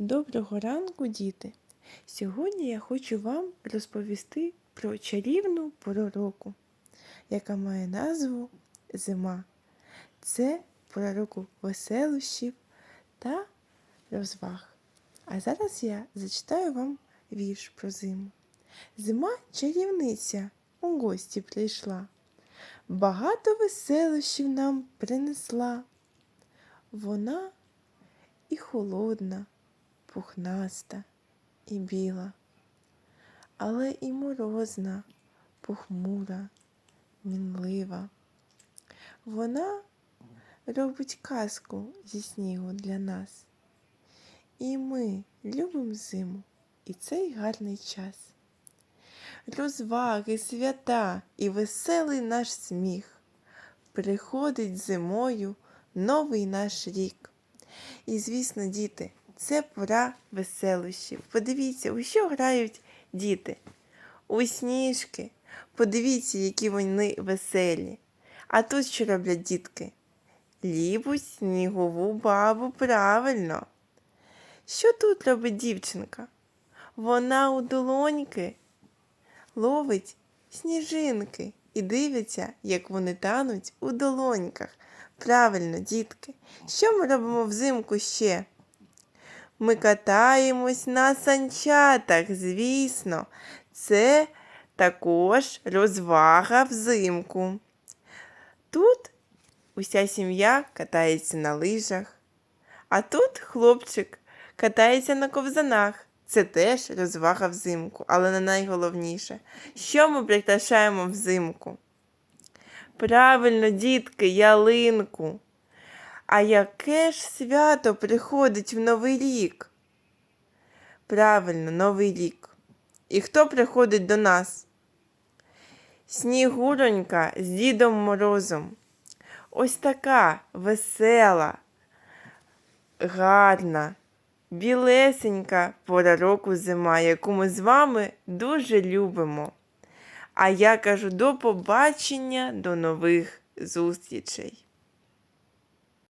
Доброго ранку, діти! Сьогодні я хочу вам розповісти про чарівну пору року, яка має назву Зима. Це пора року веселощів та розваг. А зараз я зачитаю вам вірш про зиму. Зима чарівниця у гості прийшла. Багато веселощів нам принесла. Вона і холодна, пухнаста і біла, але і морозна, похмура, мінлива. Вона робить казку зі снігу для нас. І ми любимо зиму і цей гарний час. Розваги, свята і веселий наш сміх. Приходить зимою новий наш рік. І, звісно, діти, це пора веселощів. Подивіться, у що грають діти? У сніжки. Подивіться, які вони веселі. А тут що роблять дітки? Ліпуть снігову бабу правильно. Що тут робить дівчинка? Вона у долоньки ловить сніжинки і дивиться, як вони тануть у долоньках. Правильно, дітки. Що ми робимо взимку ще? Ми катаємось на санчатах, звісно. Це також розвага взимку. Тут уся сім'я катається на лижах, а тут хлопчик катається на ковзанах. Це теж розвага взимку, але не найголовніше. Що ми прикрашаємо взимку? Правильно, дітки, ялинку. А яке ж свято приходить в Новий рік? Правильно, Новий рік. І хто приходить до нас? Снігуронька з Дідом Морозом. Ось така весела, гарна, білесенька пора року зима, яку ми з вами дуже любимо. А я кажу до побачення, до нових зустрічей.